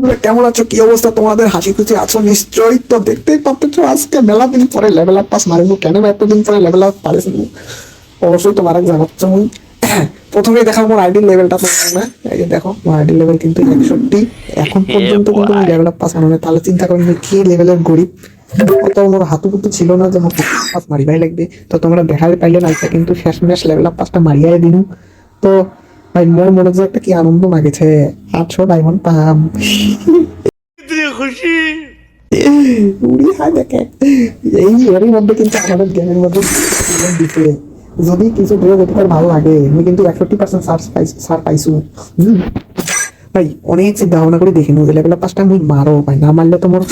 বন্ধুরা কেমন আছো? কি অবস্থা? তোমাদের হাসি খুশি আছো? নিশ্চয়ই তো দেখতেই পাচ্ছ আজকে মেলা দিন পরে লেভেল আপ পাস মারিব। কেন এতদিন পরে লেভেল আপ পারিস অবশ্যই তোমার জানাচ্ছ মুই প্রথমেই দেখাবো মোর আইডি লেভেলটা তোমার না এই যে দেখো মোর আইডি লেভেল কিন্তু একষট্টি। এখন পর্যন্ত কিন্তু আমি লেভেল আপ পাস মানো তাহলে চিন্তা করি কি লেভেলের গরিব। অত মোর হাতু কুতু ছিল না যে মোর পাস মারিবাই লাগবে। তো তোমরা দেখাতে পাইলে না কিন্তু শেষ ম্যাচ লেভেল আপ পাসটা মারিয়াই দিনু। তো ভাই মোর মনে যে একটা কি আনন্দ লাগেছে। আটশো ডায়মন্ড পাম। উড়ি হায় দেখে। এই এরই মধ্যে কিন্তু আমাদের গেমের মধ্যে দিতে যদি কিছু ড্রেস ভালো লাগে। আমি কিন্তু একষট্টি পার্সেন্ট সার পাইছি সার পাইছু। ভাই অনেক চিন্তা ভাবনা করে দেখি নো যে লেভেল পাঁচটা আমি মারো ভাই। না মারলে তো মোর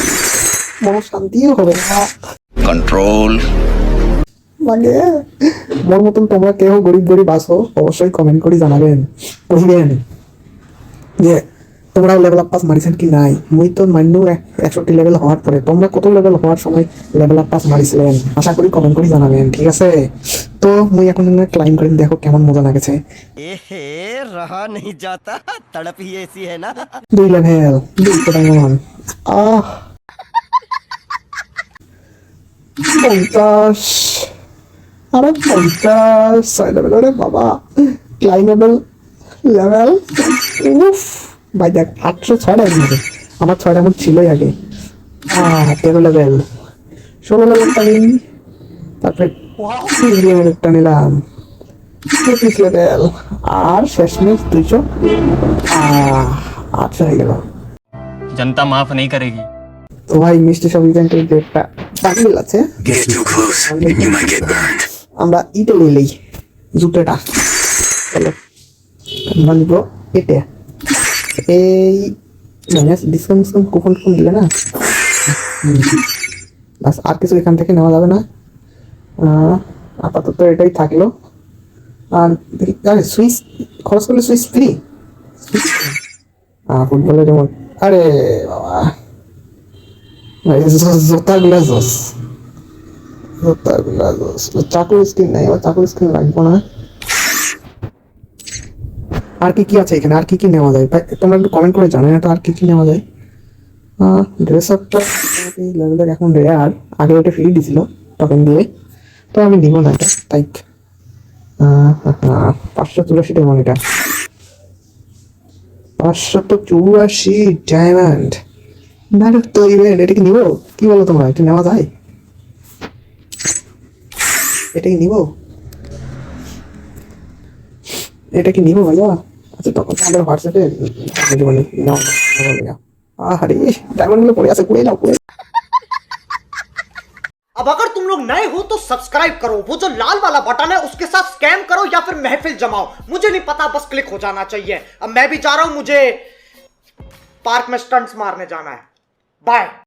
মন শান্তিও হবে না। Control. মানে? মোর মতন তোমরা কেউ গরিব গরিব আসো অবশ্যই কমেন্ট করে জানাবেন। বুঝলেন যে তোমরা লেভেল আপ পাস মারিছেন কি নাই? মুই তো মান্য একষট্টি লেভেল হওয়ার পরে। তোমরা কত লেভেল হওয়ার সময় লেভেল আপ পাস মারিছিলেন আশা করি কমেন্ট করে জানাবেন ঠিক আছে? তো মুই এখন ক্লাইম করি দেখো কেমন মজা লাগেছে। এহে রহা নেই যাতা তড়প হি এসি হে না। দুই লেভেল দুই কোটা মন আহ! পঞ্চাশ। আরও পঞ্চাশ ছয় বাবা। লেভেল আটশো ছয়টা আমার ছয়টা ছিলই আগে। হ্যাঁ তেরো লেভেল ষোলো তারপরে তিরিশ লেভেলটা লেভেল আর শেষমেশ দুইশো। আটশো হয়ে গেল। জনতা মাফ নেই করেগি তো ভাই মিষ্টি সব ইভেন্টের ডেটটা একটা আছে। আমরা ইটে নিলেই জুতোটা। চলো, আমরা নিব এটে এই মানে ডিসকাউন্ট কুপন টুপন দিলে না। বাস, আর কিছু এখান থেকে নেওয়া যাবে না। আপাতত এটাই থাকল। আর দেখি, আরে সুইচ খরচ করলে সুইচ ফ্রি ফুটবলের যেমন আরে, বাবা। জোতাগুলা, জোস। চাকুর চাকুর স্ক্রিন রাখব না। আর কি কি আছে এখানে? আর কি কি নেওয়া যায়? তোমরা একটু কমেন্ট করে জানাই না তো, আর কি কি নেওয়া যায়? ড্রেস আপটা লেভেলের এখন রেয়ার আগে ওটা ফ্রি দিছিল টোকেন দিয়ে। তো আমি নিব না এটা। তাই পাঁচশো চুরাশি ডায়মন্ড এটা। পাঁচশো তো চুরাশি ডায়মন্ড না তো ইভেন্ট এটা কি নিবো? কি বলো তোমরা? এটা নেওয়া যায়? এটা কি নিবো এটা কি নিবো ভাইয়া আচ্ছা তখন আমাদের হোয়াটসঅ্যাপে জীবনে নাও ভাইয়া আরে ডায়মন্ড গুলো পড়ে আছে কুড়ে নাও কুড়ে अब अगर तुम लोग नए हो तो सब्सक्राइब करो वो जो लाल वाला बटन है उसके साथ स्कैम करो या फिर महफिल जमाओ मुझे नहीं पता बस क्लिक हो जाना चाहिए अब मैं भी जा रहा हूं मुझे पार्क में स्टंट्स मारने जाना है बाय